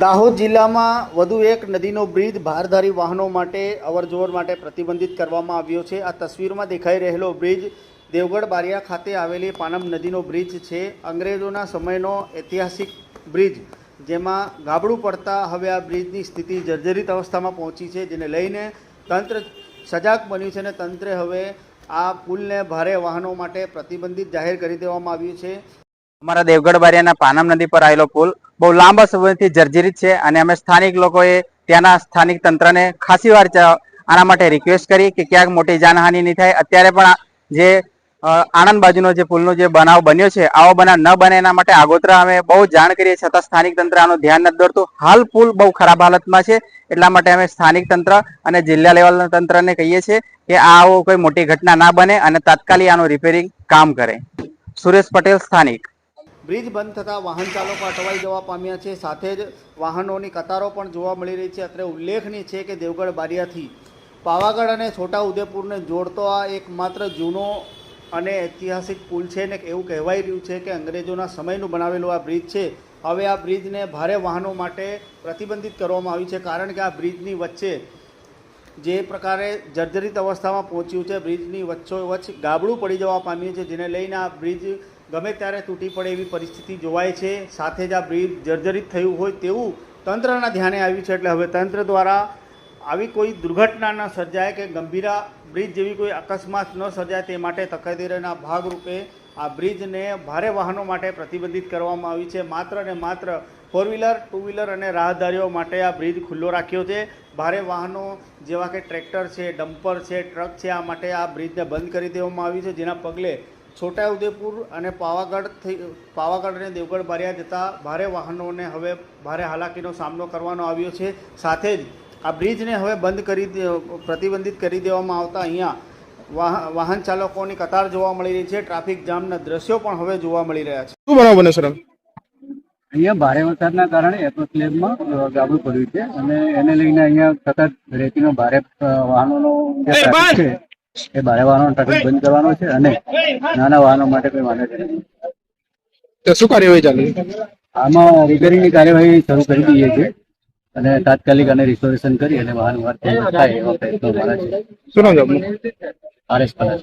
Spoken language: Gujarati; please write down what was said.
દાહોદ જિલ્લામાં વધુ એક નદીનો બ્રિજ ભારધારી વાહનો માટે અવરજવર માટે પ્રતિબંધિત કરવામાં આવ્યો છે. આ તસવીરમાં દેખાઈ રહેલો બ્રિજ દેવગઢ બારિયા ખાતે આવેલી પાનમ નદીનો બ્રિજ છે. અંગ્રેજોના સમયનો ઐતિહાસિક બ્રિજ જેમાં ગાબડું પડતા હવે આ બ્રિજની સ્થિતિ જર્જરિત અવસ્થામાં પહોંચી છે, જેને લઈને તંત્ર સજાગ બન્યું છે અને તંત્રે હવે આ પુલને ભારે વાહનો માટે પ્રતિબંધિત જાહેર કરી દેવામાં આવ્યું છે. અમારા દેવગઢ બારિયાના પાનમ નદી પર આવેલો પુલ બહુ લાંબા સમયથી જર્જરિત છે અને અમે સ્થાનિક લોકોએ ત્યાંના સ્થાનિક તંત્રને ખાસી વાર આના માટે રિક્વેસ્ટ કરી કે ક્યાંક મોટી જાનહાનિ નહીં થાય. અત્યારે પણ જે આણંદ બાજુનો જે પુલનો જે બનાવ બન્યો છે, આવો બનાવ ન બને એના માટે આગોતરા અમે બહુ જાણ કરીએ છતાં સ્થાનિક તંત્ર આનું ધ્યાન નથી દોરતું. હાલ પુલ બહુ ખરાબ હાલતમાં છે, એટલા માટે અમે સ્થાનિક તંત્ર અને જિલ્લા લેવલના તંત્રને કહીએ છીએ કે આવો કોઈ મોટી ઘટના ના બને અને તાત્કાલિક આનું રિપેરિંગ કામ કરે. સુરેશ પટેલ, સ્થાનિક. બ્રિજ બંધ થતાં વાહન ચાલકો અટવાઈ જવા પામ્યા છે. સાથે જ વાહનોની કતારો પણ જોવા મળી રહી છે. અત્રે ઉલ્લેખનીય છે કે દેવગઢ બારિયાથી પાવાગઢ અને છોટા ઉદેપુરને જોડતો આ એકમાત્ર જૂનો અને ઐતિહાસિક પુલ છે ને એવું કહેવાઈ રહ્યું છે કે અંગ્રેજોના સમયનું બનાવેલું આ બ્રિજ છે. હવે આ બ્રિજને ભારે વાહનો માટે પ્રતિબંધિત કરવામાં આવ્યું છે કારણ કે આ બ્રિજની વચ્ચે જે પ્રકારે જર્જરિત અવસ્થામાં પહોંચ્યું છે, બ્રિજની વચ્ચોવચ્ચ ગાબડું પડી જવા પામ્યું છે, જેને લઈને આ બ્રિજ ગમે ત્યારે તૂટી પડે એવી પરિસ્થિતિ જોવાય છે. સાથે જ આ બ્રિજ જર્જરિત થયું હોય તેવું તંત્રના ધ્યાને આવ્યું છે. એટલે હવે તંત્ર દ્વારા આવી કોઈ દુર્ઘટના ન સર્જાય કે ગંભીરા બ્રિજ જેવી કોઈ અકસ્માત ન સર્જાય તે માટે તકેદારીના ભાગરૂપે આ બ્રિજને ભારે વાહનો માટે પ્રતિબંધિત કરવામાં આવી છે. માત્ર ને માત્ર ફોર વ્હીલર ટુ વ્હીલર અને રાહદારીઓ માટે આ બ્રિજ ખુલ્લો રાખ્યો છે. ભારે વાહનો જેવા કે ટ્રેક્ટર છે, ડમ્પર છે, ટ્રક છે, આ માટે આ બ્રિજને બંધ કરી દેવામાં આવ્યું છે. જેના પગલે છોટાઉદેપુર અને પાવાગઢથી પાવાગઢ અને દેવગઢ બારિયા જતા ભારે વાહનોને હવે ભારે હાલાકીનો સામનો કરવાનો આવ્યો છે. સાથે જ આ બ્રિજને હવે બંધ કરી પ્રતિબંધિત કરી દેવામાં આવતા અહીંયા વાહન ચાલકોની કતાર જોવા મળી રહી છે. ટ્રાફિક જામના દ્રશ્યો પણ હવે જોવા મળી રહ્યા છે. શું બનાવ બને સર? અહીંયા ભારે વરસાદના કારણે એપ્રોસ્લેબમાં ગાબડું પડ્યું છે અને એને લઈને અહીંયા સતત રેતીનો ભારે વાહનોનો છે. એ ભારે વાહનો ટ્રાફિક બંધ કરવાનો છે અને નાના વાહનો માટે કોઈ માને છે તો શું કાર્યવાહી ચાલી આમાં રિપેરિંગની કાર્યવાહી શરૂ કરી દઈએ છીએ અને તાત્કાલિક અને રિસ્ટોરેશન કરી અને વાહન વાર થાય એવા પ્રયત્નો મારા છે. શું નામ? આરએસ પટેલ